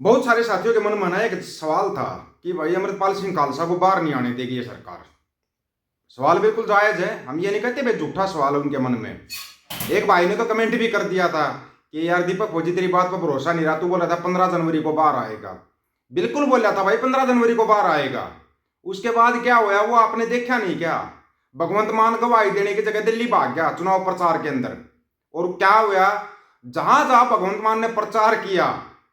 बहुत सारे साथियों के मन में एक सवाल था कि भाई अमृतपाल सिंह खालसा को बाहर नहीं आने देगी ये सरकार। सवाल बिल्कुल जायज़ है। हम ये नहीं कहते भाई झूठा सवाल है उनके मन में। एक भाई ने तो कमेंट भी कर दिया था कि यार दीपक, फौजी तेरी बात पर भरोसा नहीं रहा। तू बोला था पंद्रह जनवरी को बाहर आएगा। बिल्कुल बोला था भाई पंद्रह जनवरी को बाहर आएगा। उसके बाद क्या हुआ? वो आपने देखा नहीं क्या? भगवंत मान गवाही देने की जगह दिल्ली भाग गया चुनाव प्रचार के अंदर। और क्या हुआ? जहाँ जहाँ भगवंत मान ने प्रचार किया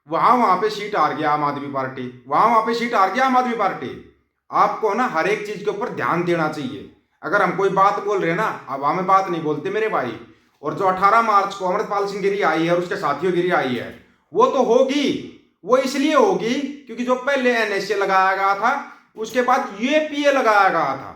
वहाँ वहाँ पे सीट हार गया आम आदमी पार्टी, वहाँ वहाँ पे सीट हार गया आम आदमी पार्टी। आपको ना हर एक चीज़ के ऊपर ध्यान देना चाहिए। अगर हम कोई बात बोल रहे हैं ना, अब हमें बात नहीं बोलते मेरे भाई। और जो 18 मार्च को अमृतपाल सिंह गिरी आई है और उसके साथियों गिरी आई है, वो तो होगी। वो इसलिए होगी क्योंकि जो पहले एनएसए लगाया गया था, उसके बाद यूएपीए लगाया गया था।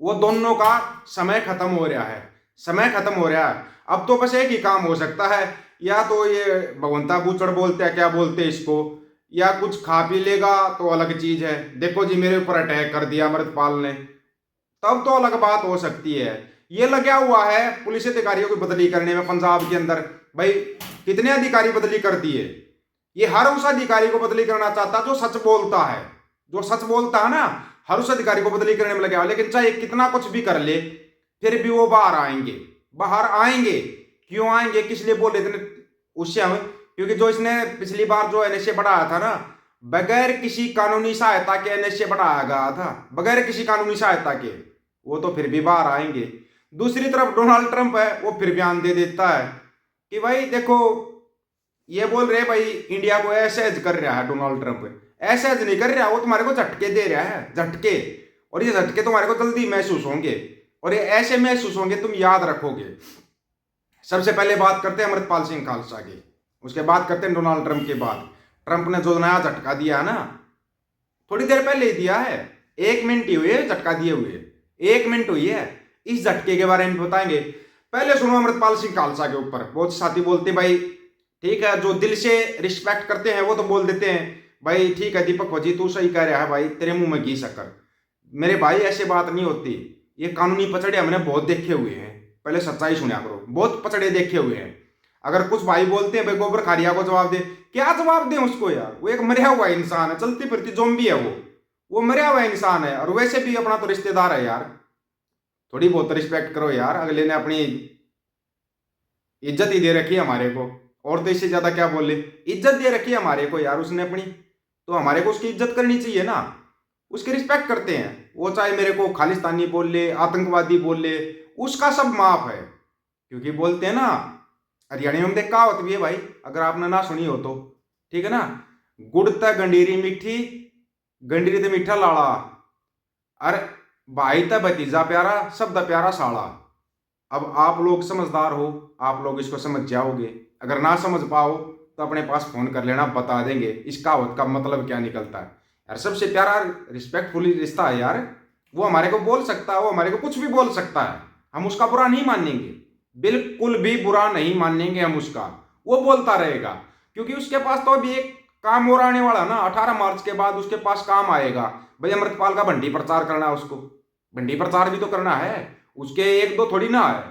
वो दोनों का समय खत्म हो रहा है, समय खत्म हो रहा है। अब तो बस एक ही काम हो सकता है या तो ये भगवंता बूचड़ बोलते हैं, क्या बोलते हैं इसको? या कुछ खा पी लेगा तो अलग चीज़ है। देखो जी, मेरे ऊपर अटैक कर दिया अमृतपाल ने। तब तो अलग बात हो सकती है। ये लगा हुआ है पुलिस अधिकारियों की बदली करने में पंजाब के अंदर। भाई, कितने अधिकारी बदली कर दिए ये हर उस अधिकारी को बदली करना चाहता जो सच बोलता है। जो सच बोलता है ना, हर उस अधिकारी को बदली करने में लगे लेकिन चाहे कितना कुछ भी कर ले, फिर भी वो बाहर आएँगे। बाहर आएँगे? क्यों आएँगे? किस लिए बोले थे? उससे हमें, क्योंकि जो इसने पिछली बार जो एनएसए बढ़ाया था ना, बगैर किसी कानूनी सहायता के एनएसए बढ़ाया गया था, बगैर किसी कानूनी सहायता के, वो तो फिर भी बाहर आएँगे। दूसरी तरफ़ डोनाल्ड ट्रंप है, वो फिर बयान दे देता है, कि भाई देखो, ये बोल रहे भाई इंडिया को ऐसेज कर रहा है डोनाल्ड ट्रंप ऐसेज नहीं कर रहा, वो तुम्हारे को झटके दे रहा है, झटके। और ये झटके तुम्हारे को जल्दी महसूस होंगे, और ये ऐसे महसूस होंगे, तुम याद रखोगे। सबसे पहले बात करते हैं अमृतपाल सिंह खालसा की। उसके बाद करते हैं डोनाल्ड ट्रंप के बाद ट्रंप ने जो नया झटका दिया है ना, थोड़ी देर पहले ही दिया है। एक मिनट ही हुई है झटका दिए हुए। एक मिनट हुई है। इस झटके के बारे में बताएँगे। पहले सुनो अमृतपाल सिंह खालसा के ऊपर। बहुत साथी बोलते भाई, ठीक है, जो दिल से रिस्पेक्ट करते हैं, वो तो बोल देते हैं, भाई, ठीक है, दीपक फौजी तू सही कह रहा है, भाई, तेरे मुँह में घी शक्कर। मेरे भाई, ऐसे बात नहीं होती। ये कानूनी पचड़े हमने बहुत देखे हुए हैं। पहले सच्चाई सुना करो बहुत पचड़े देखे हुए हैं। अगर कुछ भाई बोलते हैं भाई गोबर खारिया को जवाब दे, क्या जवाब दें उसको यार? वो एक मरिया हुआ इंसान है, चलती फिरती जोम्बी है वो। वो मरा हुआ इंसान है, और वैसे भी अपना तो रिश्तेदार है यार। थोड़ी बहुत रिस्पेक्ट करो यार, अगले ने अपनी इज़्ज़त ही दे रखी है हमारे को। और तो इससे ज़्यादा क्या बोले? इज़्ज़त दे रखी है हमारे को यार उसने अपनी। तो हमारे को उसकी इज़्ज़त करनी चाहिए ना। उसकी रिस्पेक्ट करते हैं। वो चाहे मेरे को खालिस्तानी बोल ले, आतंकवादी बोल ले उसका सब माफ़ है। क्योंकि बोलते हैं ना हरियाणा में देख कहावत भी है भाई, अगर आपने ना सुनी हो तो। ठीक है ना? गुड़ त गंडीरी मीठी, गंडीरी ते मीठा लाड़ा। अरे भाई त भतीजा प्यारा शब्द प्यारा साड़ा। अब आप लोग समझदार हो, आप लोग इसको समझ जाओगे। अगर ना समझ पाओ तो अपने पास फ़ोन कर लेना, बता देंगे। इस कहावत का मतलब क्या निकलता है? यार सबसे प्यारा रिस्पेक्टफुली रिश्ता है यार। वो हमारे को बोल सकता है, वो हमारे को कुछ भी बोल सकता है। हम उसका बुरा नहीं मानेंगे। बिल्कुल भी बुरा नहीं मानेंगे हम उसका। वो बोलता रहेगा, क्योंकि उसके पास तो अभी एक काम और आने वाला ना, अठारह मार्च के बाद उसके पास काम आएगा। भाई अमृतपाल का भंडी प्रचार करना उसको। भंडी प्रचार भी तो करना है। उसके एक दो थोड़ी ना है।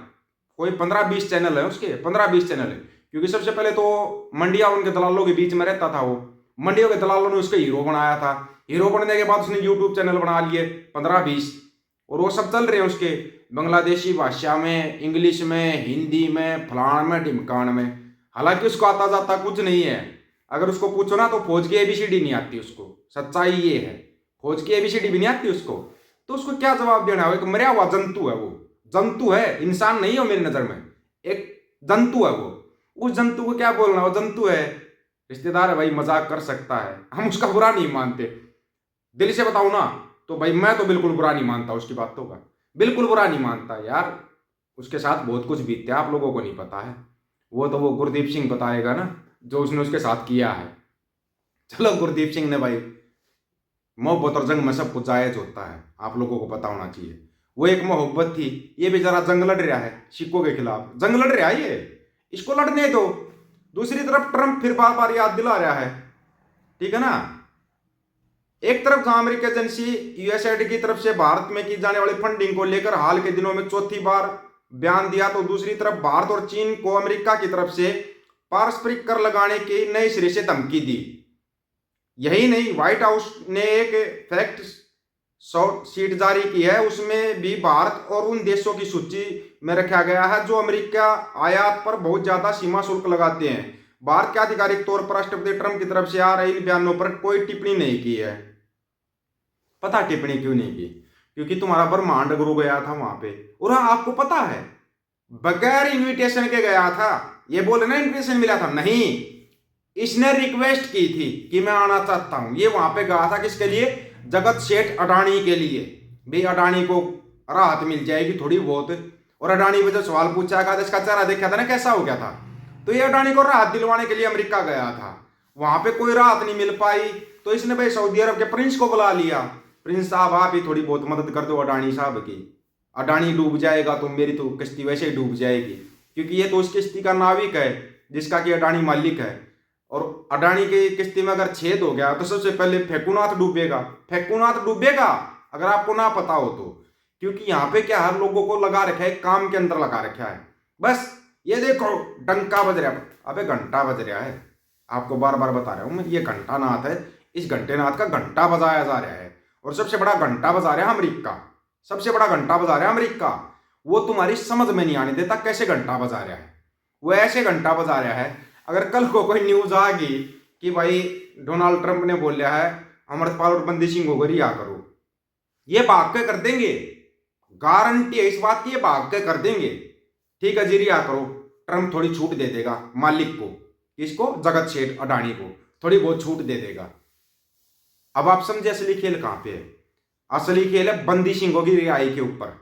कोई पंद्रह बीस चैनल है उसके, पंद्रह बीस चैनल है। क्योंकि सबसे पहले तो मंडिया उनके दलालों के बीच में रहता था वो। मंडियों के दलालों ने उसको हीरो बनाया था। हीरो बनने के बाद उसने यूट्यूब चैनल बना लिए, पंद्रह बीस। और वो सब चल रहे हैं उसके। बांग्लादेशी भाषा में, इंग्लिश में, हिंदी में फलान में, ढिमकान में। हालाँकि उसको आता जाता कुछ नहीं है। अगर उसको पूछो ना तो फौज की एबीसीडी नहीं आती उसको। सच्चाई ये है। फौज की एबीसीडी भी नहीं आती उसको। तो उसको क्या जवाब देना एक मरिया हुआ जंतु है वो। जंतु है, इंसान नहीं हो मेरी नज़र में। एक जंतु है वो। उस जंतु को क्या बोलना वो जंतु है। रिश्तेदार है भाई, मज़ाक कर सकता है। हम उसका बुरा नहीं मानते। दिल से बताऊँ ना तो भाई मैं तो बिल्कुल बुरा नहीं मानता उसकी बातों का। बिल्कुल बुरा नहीं मानता यार। उसके साथ बहुत कुछ बीतते आप लोगों को नहीं पता है। वो तो वो गुरदीप सिंह बताएगा ना, जो उसने उसके साथ किया है। चलो गुरदीप सिंह ने भाई, मोहब्बत और जंग में सब कुछ जायज़ होता है, आप लोगों को पता होना चाहिए। वो एक मोहब्बत थी, ये बेचारा जंग लड़ रहा है, सिक्कों के खिलाफ। जंग लड़ रहा है ये? इसको लड़ने दो। दूसरी तरफ़ ट्रंप फिर बार बार याद दिला रहा है। ठीक है ना? एक तरफ़ जहाँ अमेरिकी एजेंसी यूएसएड की तरफ़ से भारत में की जाने वाली फंडिंग को लेकर हाल के दिनों में चौथी बार बयान दिया तो दूसरी तरफ़ भारत और चीन को अमेरिका की तरफ़ से पारस्परिक कर लगाने की नए सिरे से धमकी दी। यही नहीं व्हाइट हाउस ने एक फैक्ट सीट जारी की है, उसमें भी भारत और उन देशों की सूची में रखा गया है जो अमेरिका आयात पर बहुत ज़्यादा सीमा शुल्क लगाते हैं। भारत के आधिकारिक तौर पर राष्ट्रपति ट्रंप की तरफ़ से आ रहे इन बयानों पर कोई टिप्पणी नहीं की है। पता टिप्पणी क्यों नहीं की? क्योंकि तुम्हारा ब्रह्मांड गुरु गया था वहाँ पे। और हाँ आपको पता है, बगैर इनविटेशन के गया था, ये बोले ना इनविटेशन मिला था, नहीं। इसने रिक्वेस्ट की थी कि मैं आना चाहता हूँ। ये वहाँ पे गया था किसके लिए? जगत सेठ अडानी के लिए। भी अडानी को राहत मिल जाएगी थोड़ी बहुत। और अडानी पे जो सवाल पूछा गया इसका चेहरा देखा था ना, कैसा हो गया था? तो ये अडानी को राहत दिलवाने के लिए अमेरिका गया था। वहाँ पे कोई राहत नहीं मिल पाई। तो इसने भाई, सऊदी अरब के प्रिंस को बुला लिया। प्रिंस साहब, आप ही थोड़ी बहुत मदद कर दो अडानी साहब की। अडानी डूब जाएगा तो मेरी तो किश्ती वैसे ही डूब जाएगी। क्योंकि ये तो उस किश्ती का नाविक है, जिसका कि अडानी मालिक है। और अडानी की किश्ती में अगर छेद हो गया तो सबसे पहले फेकुनाथ डूबेगा। फेकुनाथ डूबेगा, अगर आपको ना पता हो तो। क्योंकि यहाँ पे क्या हर लोगों को लगा रखा है, काम के अंदर लगा रखा है। बस, ये देखो, डंका बज रहा है। अबे घंटा बज रहा है। आपको बार बार बता रहा हूँ मैं, ये घंटा नाथ है। इस घंटे नाथ का घंटा बजाया जा रहा है। और सबसे बड़ा घंटा बजा रहा है अमरीका। सबसे बड़ा घंटा बजा रहा है अमरीका। वो तुम्हारी समझ में नहीं आने देता कैसे घंटा बजा रहा है। वो ऐसे घंटा बजा रहा है, अगर कल को कोई न्यूज़ आ गई कि भाई डोनाल्ड ट्रंप ने बोलिया है अमृतपाल और बंदी सिंह को रिहा करो। ये भाग के कर देंगे? गारंटी है, इस बात की भाग के कर देंगे? ठीक है जी, रिहा करो। ट्रंप थोड़ी छूट दे देगा मालिक को इसको जगत शेठ अडानी को। थोड़ी बहुत छूट दे देगा। अब आप समझे असली खेल कहाँ पे है? असली खेल है बंदी सिंहों की रिहाई के ऊपर।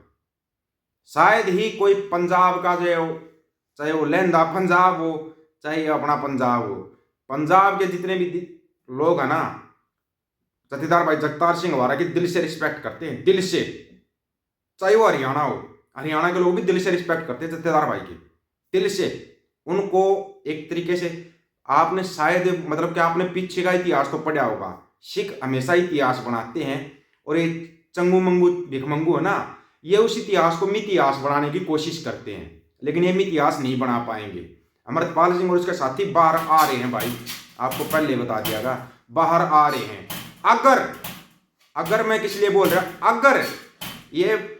शायद ही कोई पंजाब का जो हो चाहे वो लहंदा पंजाब हो, चाहे अपना पंजाब हो। पंजाब के जितने भी लोग हैं ना, जथेदार भाई जगतार सिंह हमारा की दिल से रिस्पेक्ट करते हैं, दिल से। चाहे वो हरियाणा हो, हरियाणा के लोग भी दिल से रिस्पेक्ट करते हैं जथेदार भाई की, दिल से। उनको एक तरीके से आपने शायद मतलब कि आपने पीछे का इतिहास तो पढ़ा होगा। सिख हमेशा इतिहास बनाते हैं और ये चंगू मंगू भिखमंगू है ना, ये उस इतिहास को मितिहास बनाने की कोशिश करते हैं, लेकिन ये मितिहास नहीं बना पाएँगे। अमृतपाल सिंह और उसके साथी बाहर आ रहे हैं भाई, आपको पहले बता दिया गया बाहर आ रहे हैं। अगर अगर मैं किस लिए बोल रहा, अगर ये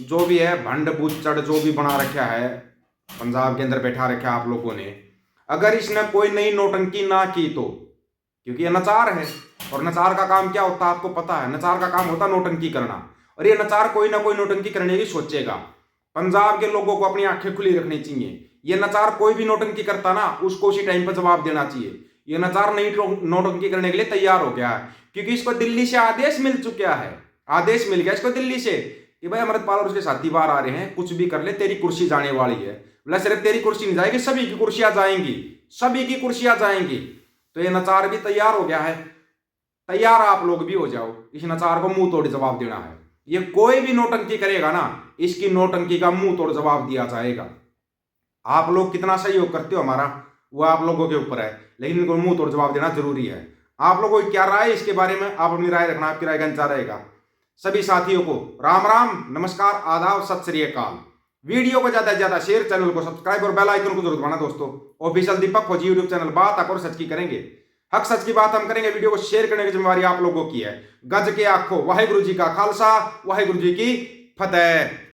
जो भी है, भंड बुच्चड़ जो भी बना रखा है, पंजाब के अंदर बैठा रखा आप लोगों ने, अगर इसने कोई नई नोटंकी ना की तो क्योंकि ये नचार है और नचार का काम क्या होता है आपको पता है? नचार का काम होता है नोटंकी करना। और ये नचार कोई ना कोई नोटंकी करने की सोचेगा। पंजाब के लोगों को अपनी आँखें खुली रखनी चाहिए। ये नचार कोई भी नोटंकी करता ना, उसको उसी टाइम पर जवाब देना चाहिए। ये नचार नहीं नोटंकी करने के लिए तैयार हो गया है। क्योंकि इसको दिल्ली से आदेश मिल चुका है। आदेश मिल गया इसको दिल्ली से कि भाई अमृतपाल और उसके साथी बाहर आ रहे हैं, कुछ भी कर ले, तेरी कुर्सी जाने वाली है। बोला, सिर्फ़ तेरी कुर्सी नहीं जाएगी, सभी की कुर्सियाँ जाएँगी। सभी की कुर्सियाँ जाएँगी। तो ये नचार भी तैयार हो गया है। तैयार आप लोग भी हो जाओ। इस नचार को मुँह तोड़ जवाब देना है। ये कोई भी नोटंकी करेगा ना, इसकी नोटंकी का मुँह तोड़ जवाब दिया जाएगा। आप लोग कितना सहयोग करते हो हमारा? वो आप लोगों के ऊपर है, लेकिन इनको मुँह तोड़ जवाब देना ज़रूरी है। आप लोगों की क्या राय इसके बारे में? आप अपनी राय रखना, आपकी राय गंजा रहेगा। सभी साथियों को राम राम, नमस्कार, आदाब, सत श्री अकाल। वीडियो को ज़्यादा से ज़्यादा शेयर, चैनल को सब्सक्राइब और बेल आइकन को ज़रूर दबाना दोस्तों। ऑफिशियल दीपक फौजी यूट्यूब चैनल बात आकर सच की करेंगे। हक सच की बात हम करेंगे, वीडियो को शेयर करने की जिम्मेवारी आप लोगों की है। गज के आखो, वाहिगुरु जी का खालसा वाहे गुरु जी की फतेह।